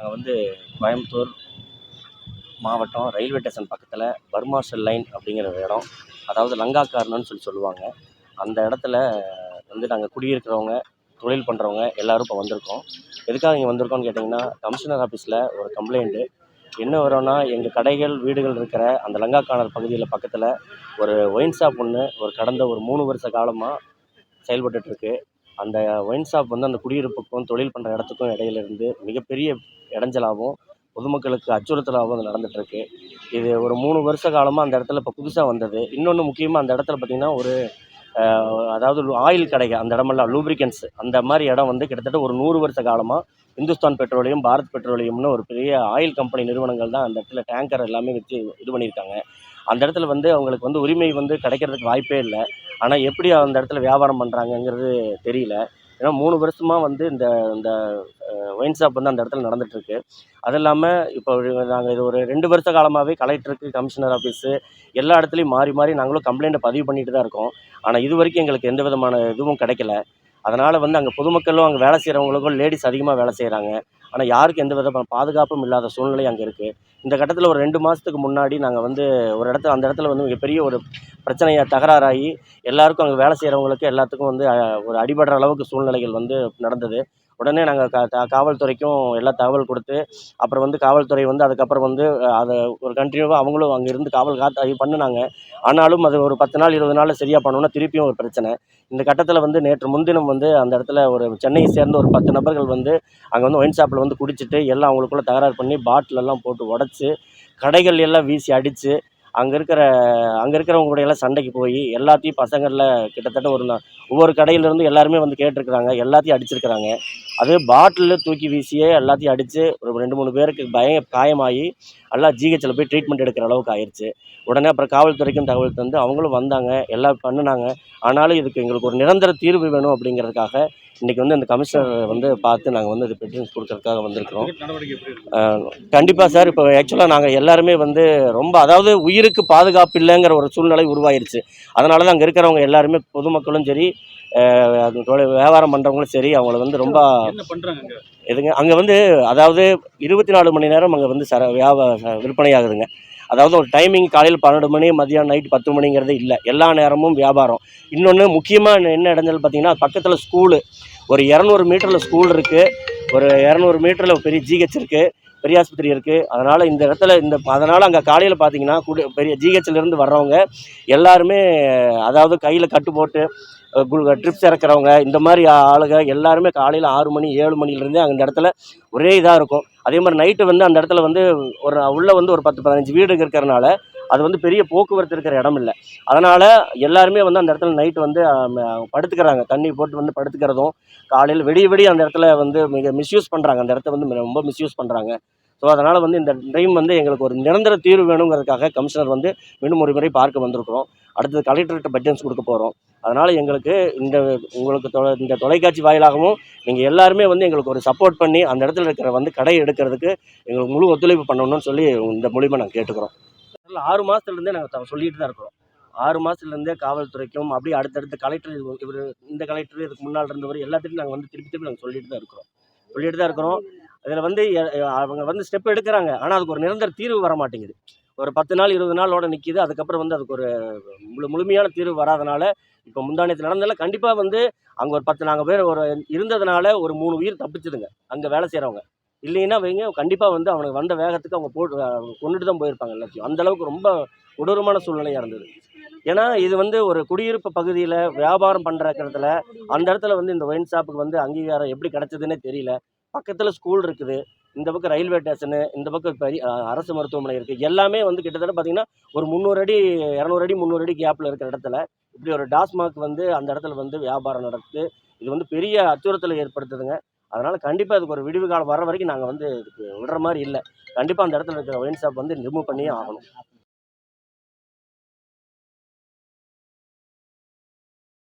நாங்கள் வந்து கோயம்புத்தூர் மாவட்டம் ரயில்வே ஸ்டேஷன் பக்கத்தில் பர்மாஷல் லைன் அப்படிங்கிற ஒரு இடம். அதாவது லங்கா கார்னர்னு சொல்லி சொல்லுவாங்க. அந்த இடத்துல வந்து நாங்கள் குடியிருக்கிறவங்க தொழில் பண்ணுறவங்க எல்லோரும் இப்போ வந்திருக்கோம். எதுக்காக இங்கே வந்திருக்கோம்னு கேட்டிங்கன்னா கமிஷனர் ஆஃபீஸில் ஒரு கம்ப்ளைண்ட்டு என்ன வரும்னா எங்கள் கடைகள் வீடுகள் இருக்கிற அந்த லங்கா கார்னர் பகுதியில் பக்கத்தில் ஒரு ஒயின் ஷாப் ஒன்று ஒரு கடந்த ஒரு மூணு வருஷ காலமாக செயல்பட்டுட்ருக்கு அந்த ஒயின் ஷாப் வந்து அந்த குடியிருப்புக்கும் தொழில் பண்ணுற இடத்துக்கும் இடையில இருந்து மிகப்பெரிய இடைஞ்சலாகவும் பொதுமக்களுக்கு அச்சுறுத்தலாகவும் அது நடந்துகிட்ருக்கு இது ஒரு மூணு வருஷ காலமாக அந்த இடத்துல இப்போ புதுசாக வந்தது. இன்னொன்று முக்கியமாக அந்த இடத்துல பார்த்திங்கன்னா ஒரு அதாவது ஆயில் கடைகள் அந்த இடமெல்லாம் லூப்ரிகன்ஸ் அந்த மாதிரி இடம் வந்து கிட்டத்தட்ட ஒரு நூறு வருஷ காலமாக இந்துஸ்தான் பெட்ரோலியம் பாரத் பெட்ரோலியம்னு ஒரு பெரிய ஆயில் கம்பெனி நிறுவனங்கள் தான் அந்த இடத்துல டேங்கர் எல்லாமே வச்சு இது பண்ணியிருக்காங்க. அந்த இடத்துல வந்து அவங்களுக்கு வந்து உரிமை வந்து கிடைக்கிறதுக்கு வாய்ப்பே இல்லை. ஆனால் எப்படி அந்த இடத்துல வியாபாரம் பண்ணுறாங்கங்கிறது தெரியல. ஏன்னா மூணு வருஷமாக வந்து இந்த இந்த ஒயின் ஷாப் வந்து அந்த இடத்துல நடந்துகிட்ருக்கு அது இல்லாமல் இப்போ நாங்கள் இது ஒரு ரெண்டு வருஷ காலமாகவே கலெக்டருக்கு கமிஷனர் ஆஃபீஸு எல்லா இடத்துலையும் மாறி மாறி நாங்களும் கம்ப்ளைண்ட்டை பதிவு பண்ணிட்டு தான் இருக்கோம். ஆனால் இது வரைக்கும் எங்களுக்கு எந்த விதமான இதுவும் கிடைக்கல. அதனால் வந்து அங்கே பொதுமக்களும் அங்கே வேலை செய்கிறவங்களுக்கும் லேடிஸ் அதிகமாக வேலை செய்கிறாங்க ஆனால் யாருக்கும் எந்த வித பாதுகாப்பும் இல்லாத சூழ்நிலை அங்கே இருக்குது இந்த கட்டத்தில் ஒரு ரெண்டு மாதத்துக்கு முன்னாடி நாங்கள் வந்து ஒரு இடத்துல அந்த இடத்துல வந்து மிகப்பெரிய ஒரு பிரச்சனையை தகராறாகி எல்லாருக்கும் அங்கே வேலை செய்கிறவங்களுக்கு எல்லாத்துக்கும் வந்து ஒரு அடிபடுற அளவுக்கு சூழ்நிலைகள் வந்து நடந்தது. உடனே நாங்கள் கா காவல்துறைக்கும் எல்லா தகவல் கொடுத்து அப்புறம் வந்து காவல்துறை வந்து அதுக்கப்புறம் வந்து அதை ஒரு கண்டினியூவாக அவங்களும் அங்கே இருந்து காவல் காத்து அது பண்ணினாங்க. ஆனாலும் அது ஒரு பத்து நாள் இருபது நாளில் சரியாக பண்ணணும்னா திருப்பியும் ஒரு பிரச்சனை. இந்த கட்டத்தில் வந்து நேற்று முன்தினம் வந்து அந்த இடத்துல ஒரு சென்னையை சேர்ந்த ஒரு பத்து நபர்கள் வந்து அங்கே வந்து ஒயின் ஷாப்பில் வந்து குடிச்சிட்டு எல்லாம் அவங்களுக்குள்ள தகராறு பண்ணி பாட்டிலெல்லாம் போட்டு உடச்சி கடைகள் எல்லாம் வீசி அடித்து அங்கே இருக்கிற அங்கே இருக்கிறவங்க கூட எல்லாம் சண்டைக்கு போய் எல்லாத்தையும் பசங்களில் கிட்டத்தட்ட ஒரு ஒவ்வொரு கடையிலேருந்து எல்லாருமே வந்து கேட்டிருக்கிறாங்க எல்லாத்தையும் அடிச்சிருக்கிறாங்க. அது பாட்டிலில் தூக்கி வீசியே எல்லாத்தையும் அடித்து ஒரு ரெண்டு மூணு பேருக்கு பய காயமாகி எல்லாம் ஜிஹெச்சில் போய் ட்ரீட்மெண்ட் எடுக்கிற அளவுக்கு ஆயிடுச்சு உடனே அப்புறம் காவல்துறைக்கும் தகவல் தந்து அவங்களும் வந்தாங்க எல்லாம் பண்ணினாங்க. ஆனாலும் இதுக்கு எங்களுக்கு ஒரு நிரந்தர தீர்வு வேணும் அப்படிங்கிறதுக்காக இன்றைக்கி வந்து அந்த கமிஷனர் வந்து பார்த்து நாங்கள் வந்து இது பெட்டிஷன் கொடுக்கறதுக்காக வந்திருக்கிறோம். கண்டிப்பாக சார். இப்போ ஆக்சுவலாக நாங்கள் எல்லாருமே வந்து ரொம்ப அதாவது உயிருக்கு பாதுகாப்பு இல்லைங்கிற ஒரு சூழ்நிலை உருவாயிருச்சு. அதனால தான் அங்கே இருக்கிறவங்க எல்லாருமே பொதுமக்களும் சரி தொழில் வியாபாரம் பண்ணுறவங்களும் சரி அவங்கள வந்து ரொம்ப எதுங்க அங்கே வந்து அதாவது இருபத்தி நாலு மணி நேரம் அங்கே வந்து சர வியாபார விற்பனை ஆகுதுங்க. அதாவது ஒரு டைமிங் காலையில் பன்னெண்டு மணி மதியானம் நைட் பத்து மணிங்கிறது இல்லை. எல்லா நேரமும் வியாபாரம். இன்னொன்று முக்கியமாக என்ன இடைஞ்சல் பார்த்தீங்கன்னா பக்கத்தில் ஸ்கூலு ஒரு இரநூறு மீட்டரில் ஸ்கூல் இருக்குது ஒரு இரநூறு மீட்டரில் பெரிய ஜிஹெச் இருக்குது பெரிய ஆஸ்பத்திரி இருக்குது அதனால் இந்த இடத்துல இந்த அதனால் அங்கே காலையில் பார்த்தீங்கன்னா குடி பெரிய இருந்து வர்றவங்க எல்லாருமே அதாவது கையில் கட்டு போட்டு ட்ரிப்ஸ் இறக்குறவங்க இந்த மாதிரி ஆளுங்க எல்லாருமே காலையில் ஆறு மணி ஏழு மணிலேருந்தே அந்த இடத்துல ஒரே இதாக இருக்கும். அதே மாதிரி நைட்டு வந்து அந்த இடத்துல வந்து ஒரு உள்ளே வந்து ஒரு பத்து பதினஞ்சு வீடு இருக்கிறனால அது வந்து பெரிய போக்குவரத்து இருக்கிற இடம் இல்லை. அதனால் எல்லாருமே வந்து அந்த இடத்துல நைட்டு வந்து படுத்துக்கிறாங்க. தண்ணி போட்டு வந்து படுத்துக்கிறதும் காலையில் விடிய விடிய அந்த இடத்துல வந்து மிக மிஸ்யூஸ் பண்ணுறாங்க அந்த இடத்த வந்து ரொம்ப மிஸ்யூஸ் பண்ணுறாங்க ஸோ அதனால் வந்து இந்த டைம் வந்து எங்களுக்கு ஒரு நிரந்தர தீர்வு வேணுங்கிறதுக்காக கமிஷனர் வந்து மீண்டும் ஒரு முறை பார்க்க வந்திருக்கிறோம். அடுத்தது கலெக்டர்கிட்ட பட்ஜெட்ஸ் கொடுக்க போகிறோம் அதனால் எங்களுக்கு இந்த உங்களுக்கு தொலை இந்த தொலைக்காட்சி வாயிலாகவும் நீங்கள் எல்லாருமே வந்து எங்களுக்கு ஒரு சப்போர்ட் பண்ணி அந்த இடத்துல இருக்கிற வந்து கடை எடுக்கிறதுக்கு எங்களுக்கு முழு ஒத்துழைப்பு பண்ணணும்னு சொல்லி இந்த மூலிமா நாங்கள் கேட்டுக்கிறோம். அதில் ஆறு மாதத்துலேருந்தே நாங்கள் சொல்லிட்டு தான் இருக்கிறோம். ஆறு மாதத்துலேருந்தே காவல்துறைக்கும் அப்படியே அடுத்தடுத்த கலெக்டர் இவர் இந்த கலெக்டர் இதுக்கு முன்னால் இருந்தவர் எல்லாத்தையும் நாங்கள் வந்து திருப்பி திருப்பி நாங்கள் சொல்லிட்டு தான் இருக்கிறோம். சொல்லிட்டு தான் இருக்கிறோம். அதில் வந்து அவங்க வந்து ஸ்டெப் எடுக்கிறாங்க. ஆனால் அதுக்கு ஒரு நிரந்தர தீர்வு வர மாட்டேங்குது ஒரு பத்து நாள் இருபது நாளோட நிற்கிது அதுக்கப்புறம் வந்து அதுக்கு ஒரு முழு முழுமையான தீர்வு வராதனால இப்போ முந்தானத்தில் நடந்ததில் கண்டிப்பாக வந்து அங்கே ஒரு பத்து நாங்கள் பேர் ஒரு இருந்ததுனால ஒரு மூணு உயிர் தப்பிச்சுதுங்க. அங்கே வேலை செய்கிறவங்க இல்லைன்னா வைங்க கண்டிப்பாக வந்து அவனுக்கு வந்த வேகத்துக்கு அவங்க போட்டு கொண்டுட்டு தான் போயிருப்பாங்க எல்லாத்தையும். அந்த அளவுக்கு ரொம்ப கொடூரமான சூழ்நிலையாக இருந்தது. ஏன்னா இது வந்து ஒரு குடியிருப்பு பகுதியில் வியாபாரம் பண்ணுற இடத்துல அந்த இடத்துல வந்து இந்த ஒயின் ஷாப்புக்கு வந்து அங்கீகாரம் எப்படி கிடச்சதுன்னே தெரியல. பக்கத்தில் ஸ்கூல் இருக்குது. இந்த பக்கம் ரயில்வே ஸ்டேஷனு இந்த பக்கம் பெரிய அரசு மருத்துவமனை இருக்குது எல்லாமே வந்து கிட்டத்தட்ட பார்த்திங்கன்னா ஒரு முந்நூறு அடி இரநூறு அடி முந்நூறு அடி கேப்பில் இருக்கிற இடத்துல இப்படி ஒரு டாஸ்மாக் வந்து அந்த இடத்துல வந்து வியாபாரம் நடக்குது. இது வந்து பெரிய அச்சுறுத்தலை ஏற்படுத்துதுங்க. அதனால் கண்டிப்பாக இதுக்கு ஒரு விடிவு காலம் வர வரைக்கும் நாங்கள் வந்து இதுக்கு விடுற மாதிரி இல்லை. கண்டிப்பாக அந்த இடத்துல இருக்கிற ஒயின் ஷாப் வந்து ரிமூவ் பண்ணியே ஆகணும்.